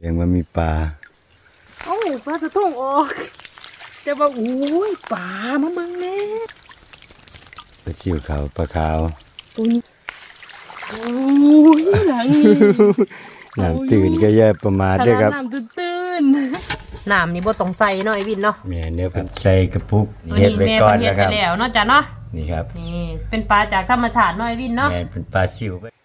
เรียกว่ามีปลาโอ้ปลาสะตุ้งออกแต่ว่าอุ้ยปลามาเบิ่งแน่ปลาชิวขาวปลาขาวตัวนี้โอ้ยหลังนี่น้ำตื่นก็อย่าประมาทด้วยครับน้ำตื้นๆน้ำนี่บ่ต้องใส่เนาะไอ้วินเนาะแม่เนื้อผัดใส่กระปุกตัวเฮ็ดนี้ไว้แม่ก่อนเพิ่นเฮ็นะดครับไปแล้วเนาะจ้ะเนาะนี่ครับนี่เป็นปลาจากธรรมชาติเนาะไอ้วินเนาะแม่เป็นปลาซิวส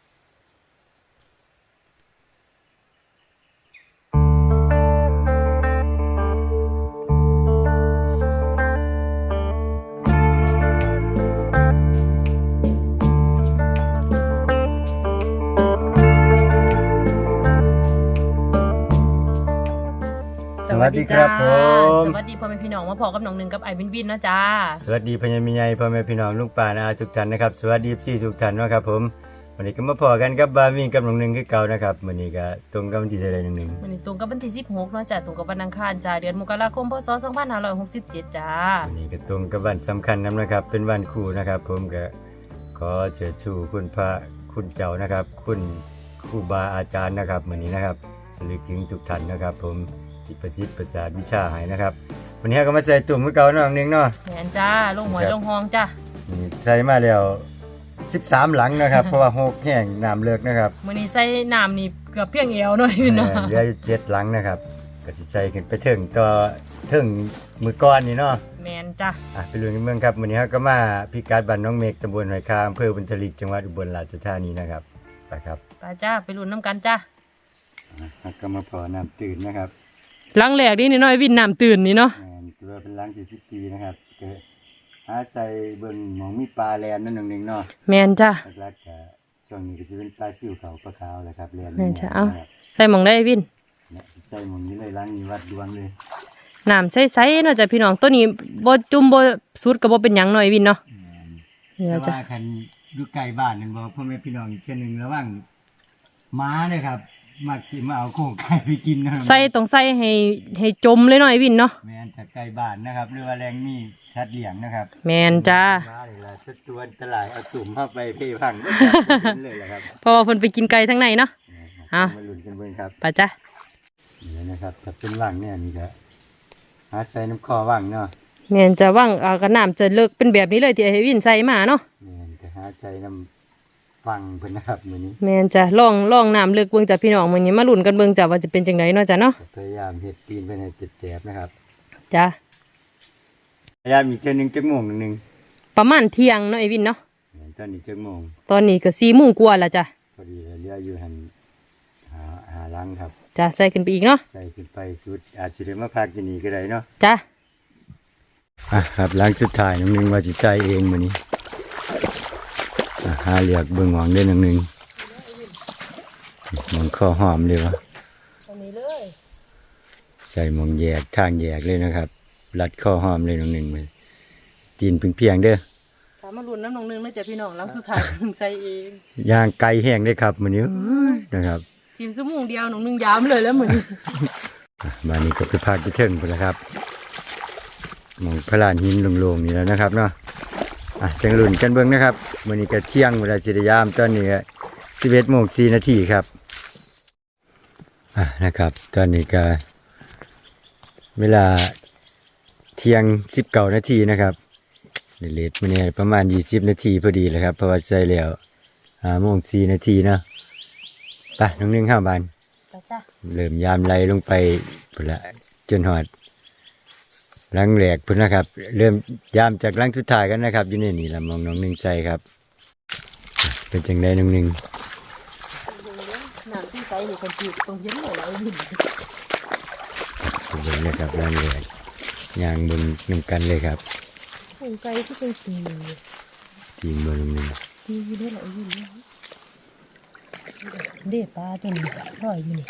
วัสดีครับผม สวัสดีพ่อแม่พี่น้องมาพอกับน้องหนึ่งกับไอ้วินวินเนาะจ้าสวัสดีพญามิใหญ่พ่อแม่พี่น้องลูกป่านาอาทุกท่านนะครับสวัสดีพี่ทุกท่านเนาะครับผมวันนี้ก็มาพอกันกับบาวินกับน้องหนึ่งคือเก่านะครับวันนี้ก็ตรงกับวันที่เท่าไหรน้องหนึ่งวันนี้ตรงกับวันที่16เนาะจ้ะตรงกับวันอังคารจ้าเดือนมกราคมพศ2567จ้าวันนี้ก็ตรงกับวันสำคัญนํนะครับ เป็นวันครูนะครับ ผมก็ขอเชิญชูคุณพระคุณเจ้านะครับ คุณครูบาอาจารย์นะครับวันนี้นะครับระลึกถึงทุกท่านนะครับ ผม ที่ประสิทธิ์ประสาทวิชาให้นะครับวันนี้ก็มาใส่ตุ่มคือเก่าเนาะน้องหนึ่งเนาะแม่นจ้าลงหวยลงหองจ้านี่ใส่มาแล้ว13 หลังนะครับ เพราะว่าหกแห้งน้ำเลิกนะครับมื้อนี้ใส่น้ำนี่เกือบเพียงเอวหน่อยพี่เนาะเออเหลืออยู่เจ็ดหลังนะครับก็สิใส่ขึ้นไปถึงต่อถึงมือก้อนนี่เนาะแม่นจ้าอะไปลุยในเมืองครับวันนี้เราก็มาพิกัดบ้านน้องเมฆตำบลหอยคาอำเภอบุญทลิกจังหวัดอุบลราชธานีนะครับไปครับไปจ้าไปลุ้นน้ำกันจ้าอะแล้วก็มาพอน้ำตื่นนะครับ หลังแรกนี่น้อยวินน้ำตื่นนี่เนาะแม่นตัวเป็นหลังที่สิบสี่นะครับก็หาใส่เบิ่งหมองมีปลาแลนนั่นหนึ่งหนึ่งเนาะแม่นจ้าหลักๆก็ช่วงนี้ก็จะเป็นปลาซิวเขาปลาขาวแหละครับแลนแม่นจ้ะเอ้าครับใส่หมองได้วินเนี่ยใส่หมองนี้เลยหล้างนี้วัดดวงเลยน้ำใสๆเนาะจ้ะพี่น้องตัวนี้บ่จุ่มบ่สุดก็บ่เป็นหยังน้อยวินเนาะนี่แต่ล่ะจ้ะว่าคันอยู่ไกลบ้านนั่นบอกพ่อแม่พี่น้องอีกเช่นหนึ่งระหว่างม้าเนี่ยครับ มักสิมาเอาโครงไก่ไปกินนะใส่ต้องใส่ให้ให้จมเลยน้อยวินเนาะแม่นจากไกลบ้านนะครับ หรือว่าแรงมีสัตว์เลี้ยงนะครับแม่นจ้าม้านี่ล่ะสัตว์ตัวอันตรายเอาตุ่มเข้าไปเพ่พังเลยแหละครับเพราะว่าเพิ่นไปกินไก่ทั้งในเนาะเอามาลุ้นกันเบิ่งครับไปจ้ะนี่นะครับถ้าเป็นว่างเนี่ยนี่ก็หาใส่น้ำคอว่างเนาะแม่นจะว่างอ่ากระน้ำจะเลิกเป็นแบบนี้เลยที่ไอ้วินใส่มาเนาะแม่นก็หาใส่น้ำ ฟังเพิ่นนะครับมื้อนี้แม่นจะลองลองน้ำเลิกเบิ่งจ้ะพี่น้องมื้อนี้มาลุ้นกันเบิ่งจ้ะว่าจะเป็นจังไดเนาะจ้ะเนาะก็พยายามเฮ็ดตีนเพิ่นให้เจ็บๆนะครับจ้ะพยายามอีกเทื่อหนึงจักโมงหนึงประมาณเที่ยงเนาะไอ้วินเนาะแม่นตอนนี้จักโมงตอนนี้ก็4โมงกว่าแล้วจ้ะพอดีเหลืออยู่หันหาหาลังครับจ้ะใส่ขึ้นไปอีกเนาะใส่ขึ้นไปสุดอาจจะได้มาพักที่นี่ก็ได้เนาะจ้ะอะครับหลังสุดท้ายน้องหนึงว่าสิใส่เองมื้อนี้อะ หาเรียกเบิ่งหวังได้น้องหนึงมันข้อหอมเลยวะตรงนี้เลยใส่หมองแยกทางแยกเลยนะครับ รัดข้อหอมเลยน้องหนึงเลยตีนเพียงๆเด้อถามมาลุ้นน้ำนองนึงนะจ้ะพี่น้องหลังสุดท้ายเพิ่งใส่เองย่างไก่แห้งได้ครับมื้อนี้นะครับทีมชั่วโมงเดียวน้องนึงยามเลยแล้วมื้อนี้อะบ้านนี้ก็ไปพักที่เทิงไปแล้วครับหมองพระลานหินโลงๆนี่แล้วนะครับเนาะ อะจังรุ่นกันเบิ่งนะครับมื้อนี้ก็เที่ยงเวลาสิได้ยามตอนนี้ก็11โมง4นาทีครับอะนะครับ ตอนนี้ก็เวลาเที่ยง19นาทีนะครับเลทมื้อนี้ประมาณ20นาทีพอดีเลยครับเพราะว่าใส่แล้ว5โมง4นาทีเนาะไปน้องนึงเข้าบ้านจ้ะจ้ะเริ่มยามไหลลงไปพุ่นละจนหอด หลังแหลกพุ่นนะครับ เริ่มยามจากหลังสุดท้ายกันนะครับอยู่ในนี่ละมองน้องหนึ่งใส่ครับ เป็นจังไดน้องหนึ่งน้ำที่ใส่นี่คนผิดตรงเย็นเลยไอ้วินดูเบิ่งนะครับหลังแหลกย่างบนน้ำกันเลยครับตรงใจที่เป็นสีทีมบนน้องหนึ่งดีได้หลายวินเนาะเด็ปลาตัวนี้ร่อยอยู่นี่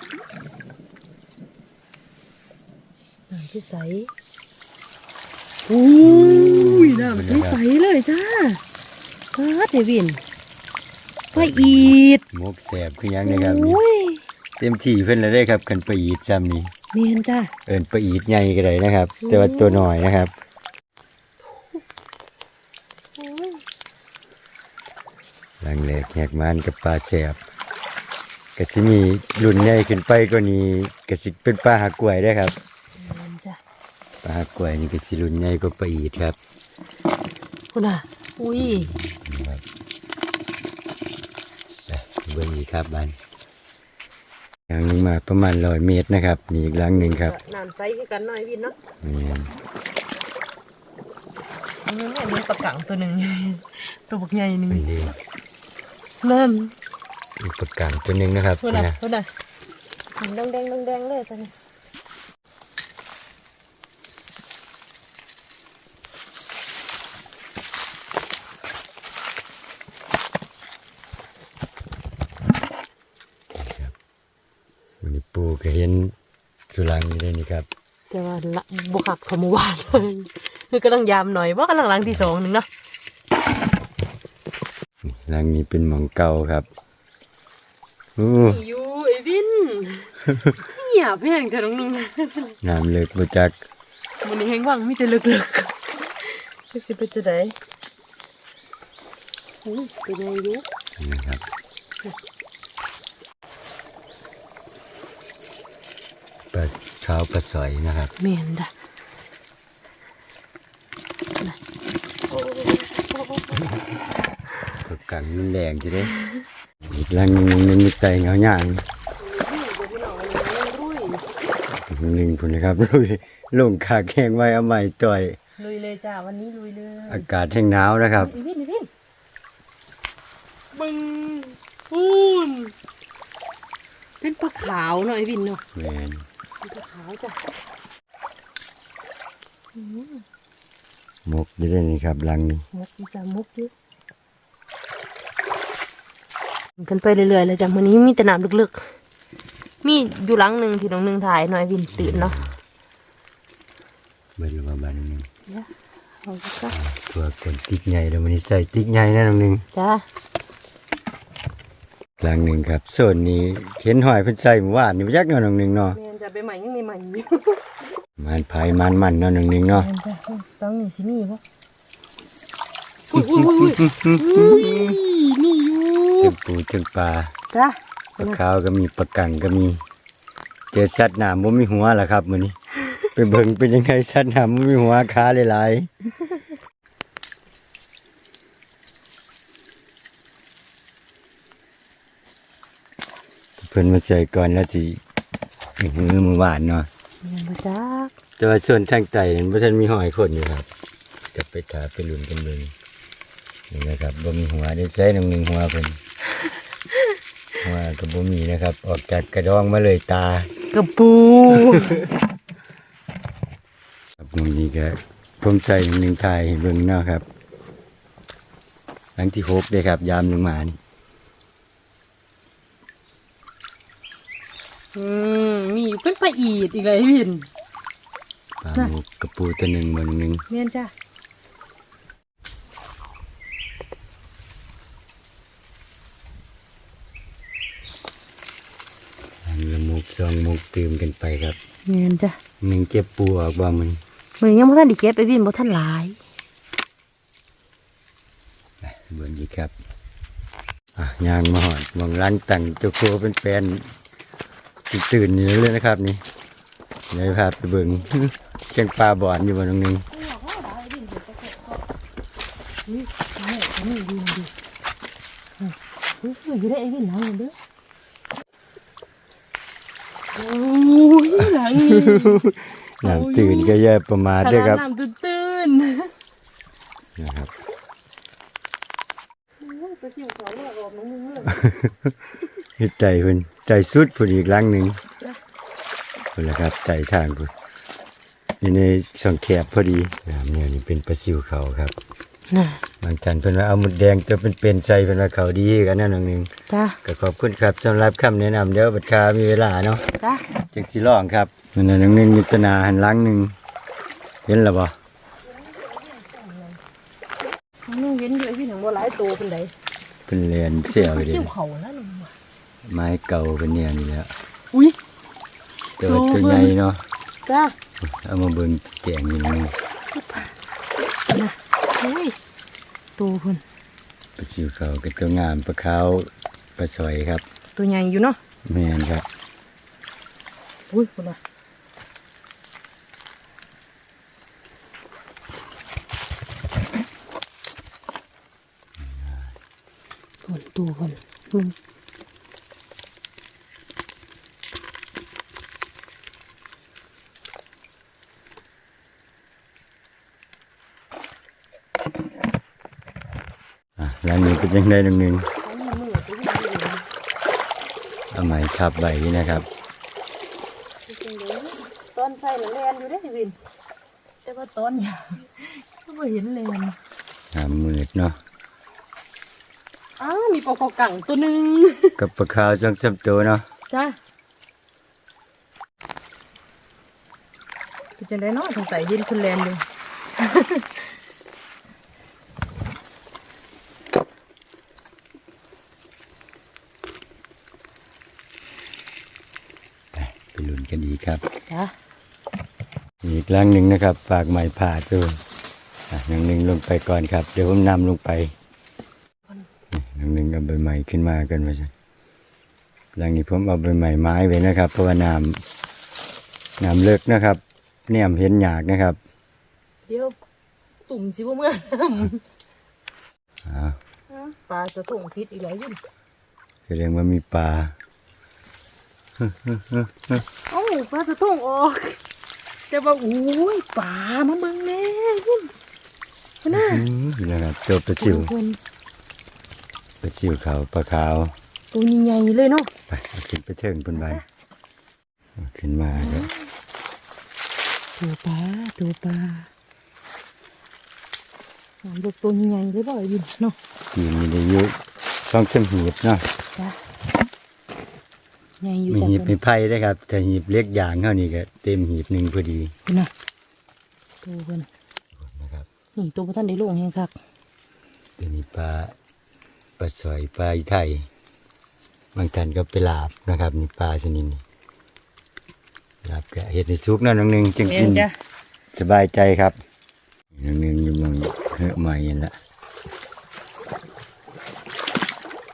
น้ำที่ใส อุ้ยน้ำที่ใสเลยจ้าปลาเดวินปลาอีดมกแสบคือหยังนะครับนี่โอ้ยเต็มที่เพิ่นแล้วได้ครับกันปลาอีดจำนี่เนียนจ้าเอินปลาอีดใหญ่ก็ได้นะครับ แต่ว่าตัวหน่อยนะครับหลังแหลกแหกมันกับปลาแสบก็สิมีรุ่นใหญ่ขึ้นไปกว่านี้ก็สิเป็นปลาหากล้วยได้อครับแม่นจ้ะ ปลาหากล้วยนี่ก็สิรุ่นใหญ่กว่าปลาอีดครับคุณอะ อุ้ยนะครับไปเบิ่งอีกครับบ้านอย่างหนึงมาประมาณร้อยเมตรนะครับนี่อีกหลังหนึ่งครับน้ำใสคือกันหน่อยวินเนาะนี่อันนี้แม่เลี้ยงปลากังตัวหนึ่งตัวบักใหญ่หนึ่งเป็นดีนั่นอีกประกังตัวหนึ่งนะครับคุณอะนะคุณอะเห็นแดงแดงแดงๆเลยตอนนี้วันนี้ปูก็เห็นสุรัง นี่ได้นี่ครับ แต่ว่าละบวขับขโมยวานเลยคือกำลังยามหน่อยว่ากำลังหลังที่สองหนึ่งเนาะนี่หลังนี้เป็นหมองเก่าครับโอ้อยู่ไอ้วินเหียบแม่งเธอน้องนุ่งน้ำเลิกบ่จักมันนี้แห้งว่างมีแต่ลึกๆก็สิเป็นจะได้อุ้ยเป็นไงรู้นะครับปลา ขาวปลาสอยนะครับเมียนดะประกังมันแรงจีเด้อีกหลังนึงมันมีไตเงาหยางหนึ่งพุ่นนะครับลุยลงขาแข้งไว้เอาใหม่ต่อยลุยเลยจ้าวันนี้ลุยเลยอากาศแห้งหนาวนะครับอีวินอีวินบึงปูนเป็นปลาขาวเนาะไอ้วินเนาะแมนาขาวจ้ะมกอยู่ได้นี่ครับหลังนี้มุกอยู่จ้ะมุกอยู่กันไปเรื่อยๆเลยจ้ะวันนี้มีแต่น้ำลึกๆ มีอยู่หลังหนึ่งที่น้องหนึ่งถ่ายหน่อยวินตื่นเนาะเบิ่งมาบ้านนึงเอาสิจ้ะตัวคนติ๊กใหญ่แล้วมันนี้ใส่ติ๊กใหญ่นะน้องหนึงจ้าหลังหนึ่งครับส่วนนี้เห็นหอยเพิ่นใส่หมู่บ้านนี่บ่จักเนาะน้องหนึงเนาะแมนจะ ไปใหม่ยังมีใหม่อยู่มันภายมันมันเนาะน้องหนึงเนาะแมนจ้ะต้องนี่สิมีปะอุ้ยอุ้ยอุ้ยอุ้ยนี่อยู่เต็มปูเต็มปลาจ้าปลาขาวก็มีปลากังก็มี เจอสัตว์น้ำบ่มีหัวล่ะครับมื้อนี้ไปเบิ่งเป็นยังไงสัตว์น้ำบ่มีหัวขาหลายๆเพิ่นมาใส่ก่อนแล้วสิ อื้อหือมื้อวานเนาะแมนบ่จ้าแต่ว่าส่วนทางใต้นั้นบ่ทันมีหอยคนอยู่ครับจะไปถาไปลุ้นกันเบิ่งนี่นะครับบ่มีหัวได้ใส่น้ำหนึ่งหัวเพิ่นหัวก็บ่มีนะครับ ออกจากกระดองมาเลยตากระปูครับมื้อนี้ก็ผมใส่น้ำหนึ่งทายให้เบิ่งเนาะครับหลังที่หกเด้ครับ ยามลงมานี่ อืมมีอยู่เป็นปลาอีดอีกเลยวินปลาหมกกระปูตัวหนึงมื้อหนึงแมนจ้าอันละหมกสองหมกตื่มกันไปครับแมนจ้าหนึงเจ็บปูออกบ่มันมันยังบ่ทันได้เก็บไปวินบ่ทันหลายเบิ่งดีครับ อะยางมาหอดมองร้านตั้งเจ้าโคเป็นแฟนสิ ตื่นอยู่เลยนะครับนี่เดี๋ยวพาไปเบิ่งเชียงปลาบอนอยู่บนตรงนึงนี่นี่ดูดูอุ้ยได้ไอ้วินหลังเด้อโอ้ยหลังนี่น้ำตื่นก็อย่าประมาทด้วยครับน้ำตื่นนะครับไปเที่ยวเขาวออกน้องมึงเลยใจเพิ่น ใจสุดพุ่นอีกหลังหนึ่งพุ่นแหละครับใจทางพุ่นอยู่ในช่องแคบพอดีน้ำเนี่ยนี่เป็นปลาซิวเขาครับน่ะบางท่านเพิ่นว่าเอาหมดแดงตัวเป็นเป็นๆใส่เพิ่นว่าเขาดีกันนั่นน้องหนึงจ้าก็ขอบคุณครับสำหรับคำแนะนำเดี๋ยวบัดคามีเวลาเนาะจ้าจักสิลองครับนั่นน่ะน้องหนึงมีตนาหันหลังหนึงเห็นแล้วบ่น้องเว้นอยู่ไอ้วินของบัวหลายตัวเป็นไดเพิ่นเรียนเสี่ยวไปไปเด้เที่ยวเขาแล้วหนู ไม้เก่าเป็นแนวนี้แหล้วอุ้ย แต่ว่าตัวใหญ่เนาะจ้าเอามาเบิ่งแกงนี่นึงน่ะอุ้ยตัวเพิ่นปลาซิวเขาก็ตัวงามปลาขาวปลาสอยครับตัวใหญ่อยู่เนาะแม่นครับอุ้ยคุณน่ะฝนตัวฝนมึง อะ แล้วนี้ก็ยังได้หนึ่งหนึ่งเอาไม้ทับใบนะครับตอนใส่แลนอยู่ได้สิวินแต่ว่าตอนอย่าก็ไม่เห็นแลนหามมืดเนาะอ้าวมีปลาคอกังตัวหนึ่งกับปลาขาวสองสามตัวเนาะจ้าเป็นจังได้เนาะสงสัยเห็นคนแลนอยู่ ไป ลุ้นกันดีครับจ้าอีกครั้งหนึ่งนะครับ ฝากไม้ผ่าตัวอะหนึ่งหนึ่งลงไปก่อนครับ เดี๋ยวผมนำลงไปหนึ่งหนึ่งเอาใบใหม่ขึ้นมากันมาใช่หลังนี้ผมเอาใบใหม่ไม้ไว้นะครับ เพราะว่าน้ำน้ำเลิกนะครับเนี่ยเห็นหยากนะครับ เดี๋ยวตุ่มสิบ่เมื่ออ่าปลาจะถ่งพิษอีกแล้วยิ่งแสดงว่ามีปลา เอ้าปลาจะถ่งออกแต่ว่าอุ้ยปลามาเบิ่งแน่ยิ่งคุณน่ะอืมนะครับตัวปลาซิวคนปลาซิวขาวปลาขาว ตัวนี้ใหญ่เลยเนาะไปเอาขึ้นไปเทิงบนใบเอาขึ้นมาครับตัวปลาตัวปลาหางลูกตัวนี้ใหญ่เลยบ่อยยินเนาะทีมมีอายุต้องเชื่อมหีบเนาะจ้า ใหญ่อยู่มีจ้ะหีบตัวมีไผ่ได้ครับแต่หีบเล็กอย่างเท่านี้ก็เต็มหีบหนึ่งพอดีคุณน่ะตัวเพิ่นนะครับ นี่ตัวบ่ท่านได้ลงแฮงคักเป็นนี่ปลาปลาสอยปลาอีไทยบางท่านก็ไปลาบนะครับนี่ปลาชนิดนี้ลาบกะเห็ดในซุกเนั่นน้องหนึ่งจึงแม่กินนจ้ะสบายใจครับน้องหนึ่งอยู่เมืองเหอะใหม่ยันละ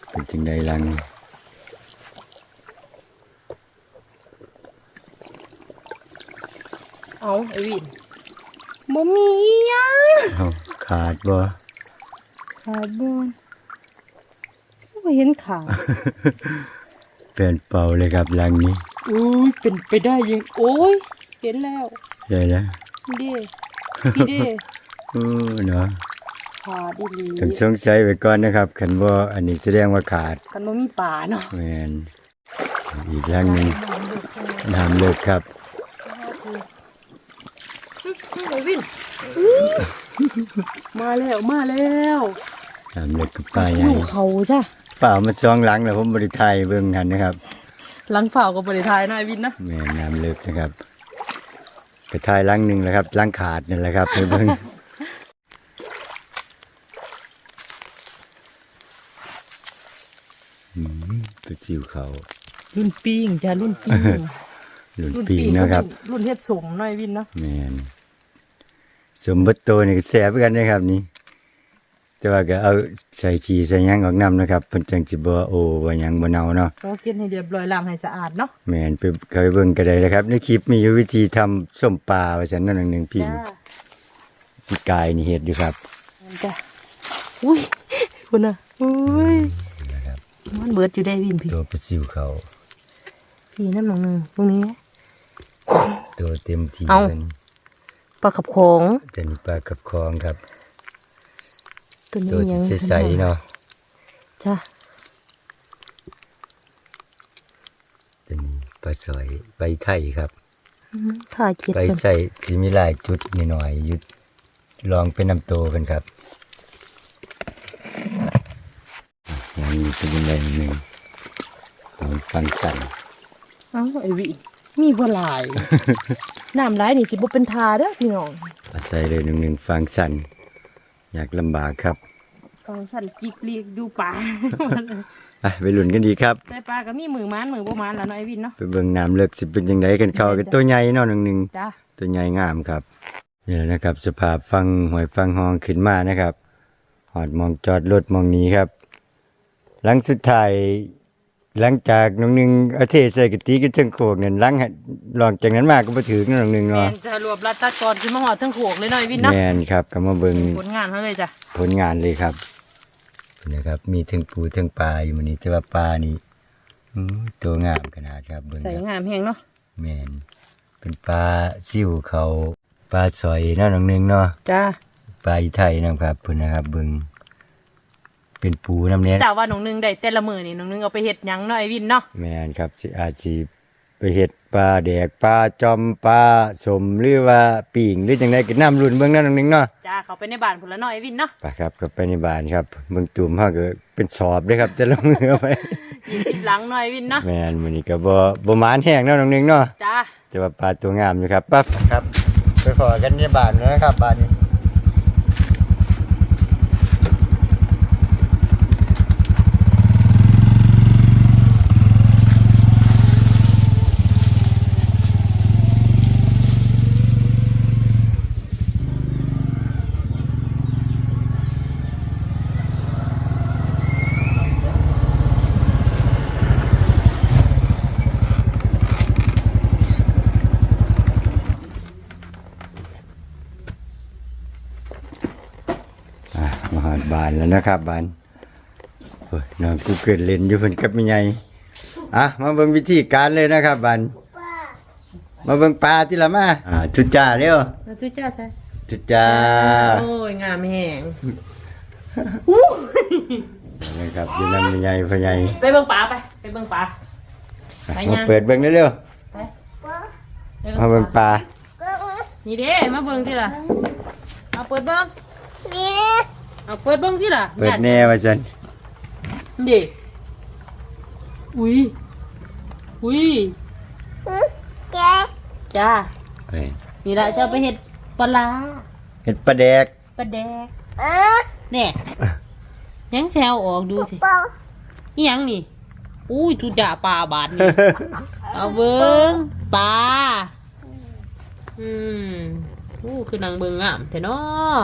เป็นจึงได้ลังนี่ เอาไอ้วินบ่มีอีหยังเอาขาดบ่ขาดบอนไม่เห็นขาเป็นเป่าเลยครับลังนี้อุ้ยเป็นไปได้ยังโอ้ยเห็นแล้วใช่แล้วนี่เด้พี่เด้เออเนาะขาดอีหลีต้องสงสัยไว้ก่อนนะครับคันว่าอันนี้แสดงว่าขาดกันบ่มีป่าเนาะแมนอีกอย่างหนึ่งน้ำเลิกครับ ไอ้วินอื้อมาแล้วมาแล้วน้ำเลิกกับป้าใหญ่ลูกเขาจ้ะเปล่ามาซองหลังแล้วผมบริไทยเบิ่งกันนะครับหลังฝ่าวกับบริทายนายวินนะแม่นน้ำเลิกนะครับไปทายหลังหนึ่งแล้วครับหลังขาดนั่นแหละครับไปเบิ่งอืมไปสิวเขารุ่นปีงจ้ะรุ่นปีงหลุนปีกนะครับ รุ่นเฮ็ดสมนายวินนะแมน สมบัติโตนี่ก็แสบกันนะครับนี่แต่ว่าก็เอาใส่ขี้ใส่หยังออกน้ำนะครับเพิ่นจังสิบ่โอ้บ่หยังบ่เน่าเนาะก็เก็บให้เรียบร้อยล้างให้สะอาดเนาะแม่นไปเคยเบิ่งก็ได้นะครับ ในคลิปมีอยู่วิธีทำส้มปลาว่าซั่นนั่นหนึ่งพี่จ้าพี่กายนี่เฮ็ดอยู่ครับจ้ะอุ้ยคุณน่ะอุ้ยนะครับมันเบิดอยู่ได้วินพี่ตัวปลาซิวเขาพี่น้ำหนังหนึ่งตรงนี้ ตัวเต็มที่เอาพิ่น ปลาขับของแต่นี่ปลากับคองครับตัวนี้ตัวยังสิใสๆเนาะจ้ะแต่นี่ปลาสอยไปไทยครับอืมถ่ายเก็บไปกันใส่สิมีหลายจุดนิดหน่อยๆยุดลองเป็นน้ำโตกันครับอย่างนี้เป็นยังไงหนึ่งต้องฟังสั่น เอ้าไอวิ มีบ่หลายน้ำร้ายนี่สิบ่เป็นทาเด้อพี่น้องอาศัยเลยหนึ่งหนึ่งฟังสั่นอยากลำบากครับตอนสั่นจิกเรียกดูปลาอะไปหลุนกันดีครับแต่ปลาก็มีมือมันมือบ่มันแล้วเนาะไอวินเนาะไปเบิ่งน้ำเลิกสิเป็นยังไงกันเขากันตัวใหญ่เนาะหนึ่งหนึ่งจ้ะตัวใหญ่งามครับนี่แหละนะครับ สภาพฟังหอยฟังหองขึ้นมานะครับหอดมองจอดรถมองนี้ครับ หลังสุดท้าย หลังจากน้องหนึงเอาเทใส่กะติกระเทิงโขกนั่นหลังให้ลองจากนั้นมาก็บ่ถึงน้องหนึงแมเนาะนจะรวบรัดตัดตอนขึ้นมาหอดทั้งโขกเลยหน่อยวินเนาะแม่นครับก็มาเบิ่งผลงานเขาเลยจ้ะผลงานเลยครับนะครับ มีทั้งปูทั้งปลาอยู่มื้อนี้แต่ว่าปลานี่อื้อตัวงามขนาดครับเบิ่งใส่ครับ งามแหงเนาะแม่นเป็นปลาซิ่วเขาปลาสอยเนาะน้องหนึงเนาะจ้าปลาอีไทยนะครับเพิ่นนะครับเบิ่ง เป็นปูน้ำเนี้ยจ้าว่าน้องนึงได้แต่ละมือนี่น้องนึงเอาไปเฮ็ดหยังเนาะไอ้วินเนาะแม่นครับสิอาจสิไปเฮ็ดปลาแดกปลาจอมปลาสมหรือว่าปิ่งหรือจังไดก็น้ำรุ่นเบิ่งเนาะน้องหนึงเนาะจ้าเขาไปในบ้านพุ่นละเนาะไอ้วินเนาะไปครับก็ไปในบ้านครับเบิ่งตุ่มเฮาก็เป็นสอบเด้อครับแต่ละมือเอาไป ยี่สิบหลังเนาะไอ้วินเนาะแม่นมื้อนี้ก็บ่บ่หมานแห้งเนาะน้องหนึงเนาะจ้า แต่ว่าปลาตัวงามอยู่ครับปั๊บครับ ไปขอกันในบ้านนะครับบ้านนี้ นแล้วนะครับบานโอ้ยน้องกูเกิดเล่นอยู่เพิ่นกับแม่ใหญ่อะมาเบิ่งวิธีการเลยนะครับบานมาเบิ่งปลาที่ละมาอ่าทุจ้าเร็วแล้วจุจ้าใช่ทุจ้าโอ้ยงามแหงนะครับอยู่นำแม่ใหญ่พ่อใหญ่ไปเบิ่งปลาไปไปเบิ่งปลาอะไปมายังเปิดเบิ่งเร็วไปๆมาเบิ่งปลานี่เด้มาเบิ่งที่ล่ะเอาเปิดเบิ่ง เอาเปิดเบิ่งที่ล่ะเปิดแน่ว่าซั่นเด็อุ้ย อุ้ยจ้าเฮ้ยนี่ละจะเอาไปเห็ดปลาร้าเฮ็ดปลาแดกปลาแดกแน่ยังแซวออกดูสินี่ยังนี่ อุ้ยทุจ่าปลาบาดนี่ เอาเบิ้งปลา อืมอู้คือนางเบิ้งงามแต่เนาะ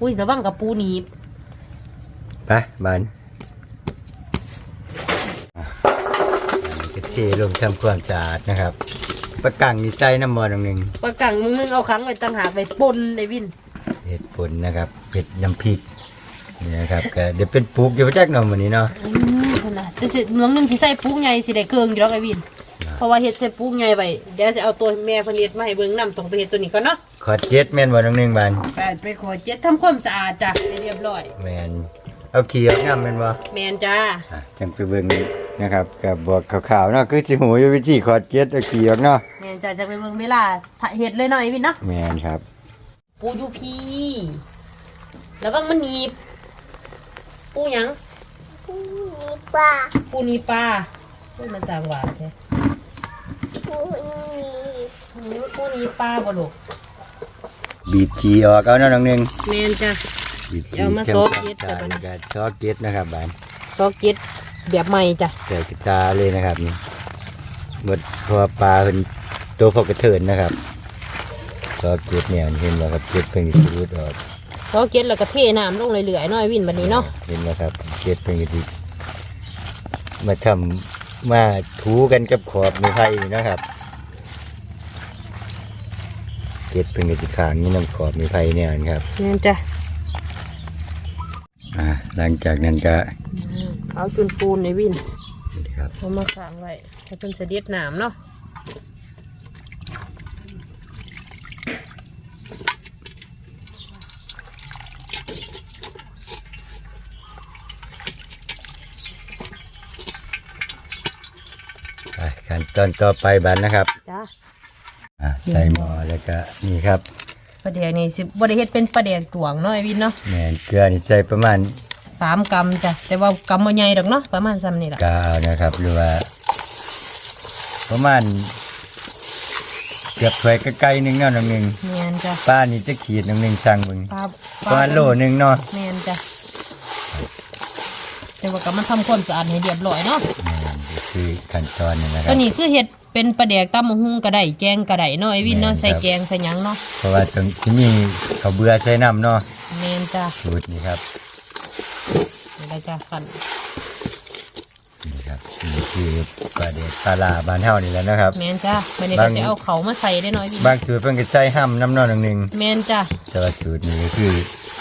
อุ้ยระวังกับปูหนีบ ไปบานอะอันนี้ก็เทลงทำความสะอาดนะครับปลากังนี่ใส่น้ำมันตรงหนึงปลากังมึงนึงเอาขังไว้ต่างหากไปปนในวินเห็ดผลนะครับเผ็ดน้ำพริกนี่นะครับก็เดี๋ยวเป็นปลูกอยู่ประจักหน่อมื้อนี้เนาะอืมขนาดแต่สิน้องหนึงสิใส่ปุ๊กใหญ่สิได้เกิงอยู่แล้วไอ้วิน เพราะว่าเฮ็ดใส่ปุ๊กใหญ่ไว้เดี๋ยวจะเอาตัวแม่ผลิตมาให้เบิ่งนำต้องไปเฮ็ดตัวนี้ก่อนเนาะขอเจ็ดแม่นบ่น้องหนึงบานไปไปขอเจ็ดทำความสะอาดจ้ะให้เรียบร้อยแม่น เอาขี้ออกน้ำแม่นบ่แมนจ้าอะจังไปเบิ่งนะครับก็บอกข่าวๆเนาะคือสิหูอยู่วิธีขอเจ็ดเอาขี้ออกเนาะแมนจ้าจะไปเบิ่งเวลาถ้าเฮ็ดเลยหน่อยวินเนาะแม่นครับ ปูยูพีแล้วก็มันหนีบปูหยังปูนีปลาปูนีปลาปูมันสร้างหวานแท้ปูนีปูนีปลาบ่ลูกบีบขี้ออกเอาเนาะน้องหนึงแมนจ้ะ บีบขี้เอามาทำซอกความเจ็ดสะอาดก่อนแล้วก็ซอกเจ็ดนะครับบานซอกเก็ตแบบใหม่จ้ะใส่กระตาเลยนะครับนี่หมดเพราะว่าปลาเป็นตัวพอกระเทินนะครับซอกเจ็ดเนี่ยเห็นว่าครับเจ็ดเพิ่งสิรูดออกซอกเก็ตแล้วก็เทน้ำลงเรื่อยๆหน่อยวินบัดนี้เนาะเห็นไหมครับเจ็ดเป็นกติมาทำมาถูกันกับขอบในไผ่นะครับเจ็ดเป็นกติขางนี่น้ำขอบในไผ่เนี่ยนะครับแมนจ้ะ อ่าหลังจากนั้นก็เอาจุนปูนในวินนี่ครับเอามาขังไว้ให้เป็นเสด็จน้ำเนาะไปขั้นตอนต่อไปบันนะครับจ้าอ่าใส่หม้อแล้วก็นี่ครับ ปลาแดกนี่สิบริเฮ็ดเป็นปลาแดกตวงเนาะไอวินเนาะแมนเกลือนี่ใส่ประมาณสามกรัมจ้ะแต่ว่ากำมันใหญ่ดอกเนาะประมาณซ้ำนี่แหละกาวนะครับหรือว่า ประมาณเกือบถ้วยใกล้ๆหนึงเนาะน้องหนึ่งแมนจ้ะป้านี่จะขีดน้องหนึ่งสั่งมึงปลาประมาณโลหนึงเนาะแมนจ้ะแต่ว่าก็มันทำความสะอาดให้เรียบร้อยเนาะนี่ คือขั้นตอนนี่นะคตัรัวบ นี้คือเฮ็ดเป็นปลาแดกตำมะฮุ่งกระไดแกงกระไดเนาะไอวินเนาะแม่นครับ ใส่แกงใส่หยังเนาะเพราะว่าตรงที่นี่เขาวเบื่อใช้น้ำเนาะแมนจ้ะสูตรนี้ครับนี่ละจ้ะกันนี่ครับนี่คือปลาเด็ดปลาลาบ้านเฮานี่แหละนะครับ แมนจ้าวันนี้บาก็งจะเอาเขามาใส่ได้น้อยวินบางสูตรเพิ่นก็ใส่ห้ำน้ำนอนหนึ่งแมนจ้าๆแต่ว่าสูตรนี้ก็คือ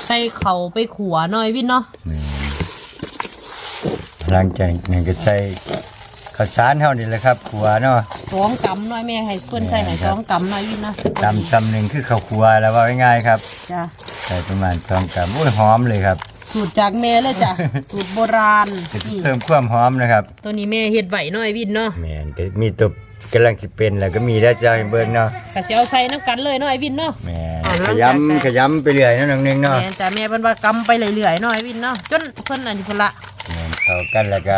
ใส่เขาไปขัวน้อยวินเนาะนี่หลังจากนั้นก็ใส่ ข้าวสารเฮานี่แหละครับขัวเนาะสองกำน้อยแม่ให้เพื่อนใส่ให้สองกำน้อยวินเนาะตำตำหนึ่งคือข้าวขัวแล้วว่าง่ายๆครับจ้าใส่ประมาณสองกรัมอุ้ยหอมเลยครับ สูตรจากแม่เลยจ้ะ สูตรโบราณจะนี่เพิ่มความหอมนะครับ ตัวนี้แม่เฮ็ดไหวน้อยวินเนาะแม่นก็มีตัวกำลังสิเป็นแล้วก็มีได้เจ้าให้เบิ่งเนาะก็จะเอาใส่น้ำกันเลยน้อยวินเนาะแม่นอ่าขหลังจากยำขยำไปเรื่อยเนาะน้องหนึงเนาะแม่นจ้ะแม่เป็นว่ากำไปเรื่อยๆน้อยวินเนาะจนเพิ่นอันนี้พุ่นละแม่นเข้ากันแล้วก็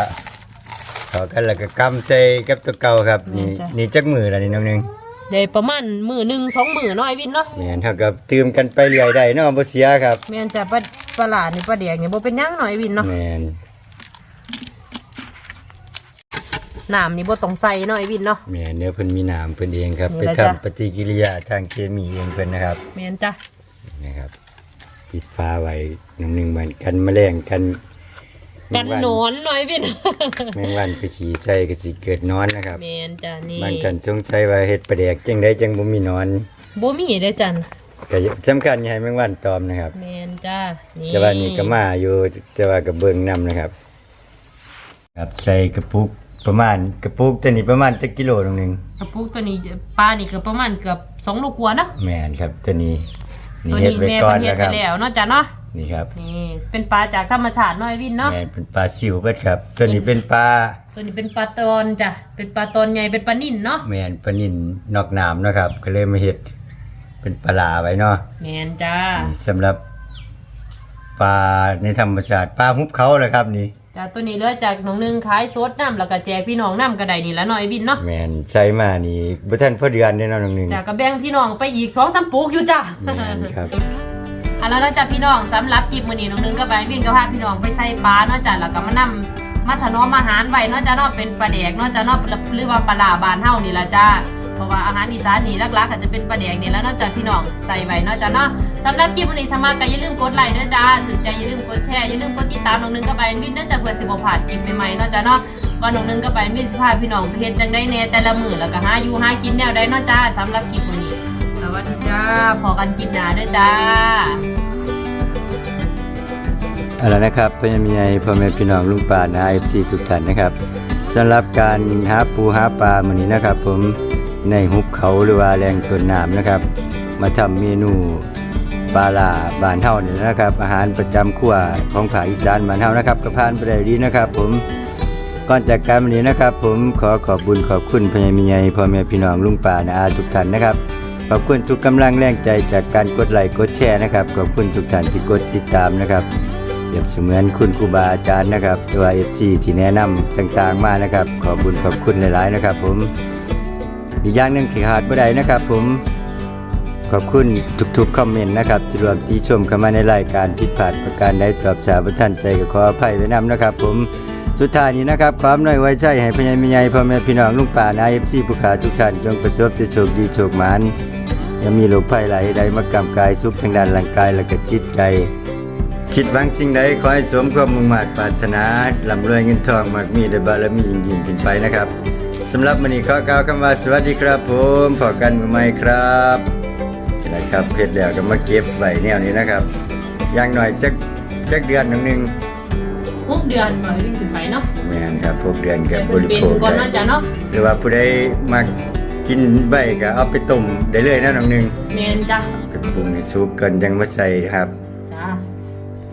เขากันแล้วก็กำใส่กับตัวเก่าครับนี่นี่จักมือล้วนี่น้องหนึงได้ประมาณมือหนึ่งสองมือน้อยวินเนาะแม่นเท่ากับตืมกันไปเรื่อยได้เนาะบ่เสียครับแม่นจะปลาปลาหลาดนี่ปลาแดกนี่บ่เป็นหยังน้อยวินเนาะแม่นน้ำนี่บ่ต้องใส่น้อยวินเนาะ แม่นเนื้อเพิ่นมีน้ำเพิ่นเองครับนี่ไปแหละทำจ้ะ ปฏิกิริยาทางเคมีเองเพิ่นนะครับแม่นจ้ะนะครับปิดฟ้าไว้น้องหนึงเหมือนกันแมลงกัน กันหนอนน้อยวินแมงวันไปขี่ใส่ก็สิเกิดนอนนะครับแม่นจ้ะนี่มันกันสงสัยว่าเฮ็ดปลาแดกจังไดจังบ่มีนอนบ่มีเด้อจันก็สำคัญอย่าให้แมงวันตอมนะครับแม่นจ้ะนี่แต่ว่านี่ก็มาอยู่แต่ว่าก็เบิ่งนํนะครับครับใส่กระปุกประมาณกระปุกตัวนี้ประมาณจักกิโลตรงนึงกระปุกตัวนี้ปลานี่ก็ประมาณเกือบ2โลกว่าเนาะแม่นครับตัวนี้นี่ตัวเฮ็ดนี้ไว้แม่ก่อเพิ่นนเฮ็แล้ดวครับไปแล้วเนาะจ้ะเนาะ นี่ครับนี่เป็นปลาจากธรรมชาติน้อยวินเนาะแม่นเป็นปลาซิวเบิดครับ ตัวนี้เป็นปลาตัวนี้เป็นปลาตอนจ้ะเป็นปลาตอนใหญ่เป็นปลานิ่นเนาะแม่นปลานินนอกน้ำเนาะครับ ก็เลยมาเฮ็ดเป็นปลาลาไว้เนาะแม่นจ้านี่สำหรับปลาในธรรมชาติปลาหุบเขาแหละครับนี่ จ้าตัวนี้เหลือจากน้องหนึงขายสดน้ำแล้วก็แจกพี่น้องน้ำก็ได้นี่ละน้อยวินเนาะแมนใส่มานี่บ่ทันพอเดือนเด้เนาะน้องหนึงจ้าก็แบ่งพี่น้องไปอีกสองสามปุกอยู่จ้า แมนครับ อันแล้วเนาะจ้ะพี่น้องสำหรับคลิปมื้อนี้น้องหนึงก็ไปวินก็พาพี่น้องไปใส่ปลาเนาะจ้ะแล้วก็มานํมาถนอมอาหารไว้เนาะจ้ะเนาะเป็นปลาแดกเนาะจ้ะเนาะหรือว่าปลาลาบานเฮานี่ล่ะจ้าเพราะว่าอาหารอีสานนี่ลักๆก็จะเป็นปลาแดกนี่แล้วเนาะจ้ะพี่น้องใส่ไว้เนาะจ้ะเนาะสำหรับคลิปมื้อนี้ถ้ามาก็อย่าลืมกดไลค์เด้อจ้าถึงใจอย่าลืมกดแชร์อย่าลืมกดติดตามน้องหนึงก็ไปวินเด้อจ้ะเพื่อสิบ่พลาดคลิปใหม่ๆเนาะจ้ะเนาะว่าน้องหนึงก็ไปวินสิพาพี่น้องเฮ็ดจังได๋แน่แต่ละมือแล้วก็หาอยู่หากินแนวใดเนาะจ้าสำหรับคลิปมือนี้ วัสดีจ้า พอกันคลิปหนาด้อจ้าเอาละนะครับพ่อแม่ใหญ่พ่อแม่พี่น้องลุงป้านา FC ทุกท่านนะครับสำหรับการหาปูหาปลามื้อนี้นะครับ ผมในหุบเขาหรือว่าแรงต้นน้ำนะครับ มาทำเมนูปลาลาบ้านเฮานี่นะครับ อาหารประจำครัวของภาคอีสานบ้านเฮานะครับก็ผ่านไปได้ดีนะครับ ผมก่อนจากการวันนี้นะครับ ผมขอขอบบุญขอบคุณพญามีใหญ่พ่อแม่พี่น้องลุงป่านาอาทุกท่านนะครับ ขอบคุณทุกกำลังแรงใจจากการกดไลค์กดแชร์นะครับ ขอบคุณทุกท่านที่กดติดตามนะครับเปรียบเสมือนคุณครูบาอาจารย์นะครับตัวเอฟซีที่แนะนำต่างๆมานะครับ ขอบบุญขอบคุณหลายๆนะครับ ผมอีกอย่างหนึ่งที่ขาดไม่ได้นะครับ ผมขอบคุณทุกๆคอมเมนต์นะครับที่รวมที่ชมเข้ามาในรายการผิดพลาดประการใดตอบสาประท่านใจก็ขออภัยไว้นำนะครับ ผมสุดท้ายนี้นะครับความน้อยไว้ใจให้พญามิใหญ่พ่อแม่พี่น้องลุงป่านาเอฟซีผู้ขาทุกท่านจงประสบแต่โชคดีโชคหมาน ย่ามีโรคภัยไหลใดมากำกายสุขทางด้านร่างกายและก็จิตใจ คิดหวังสิ่งใดขอให้สมความมุ่งมั่นปรารถนาร่ำรวยเงินทองมากมีได้บารมียิ่งยิ่งขึ้นไปนะครับสำหรับมื้อนี้ขอกล่าวคำว่าสวัสดีครับผมพอกันมื้อใหม่ครับนะครับเพชรแล้วก็มาเก็บไว้แนวนี้นะครับอย่างน้อยจักจักเดือนหนึงหนึงหกเดือนปล่อยวิ่งขึ้นไปเนาะแม่นครับพวกเดือนเป็กันบบริเป็นโภคก่อนได้เนาะจ้ะเนาะหรือว่าผู้ใดมา กินใบก็เอาไปต้มได้เลยนะน้องหนึงแมนจ้ะก็ปรุงให้สุกก่อนยังมาใส่ครับจ้า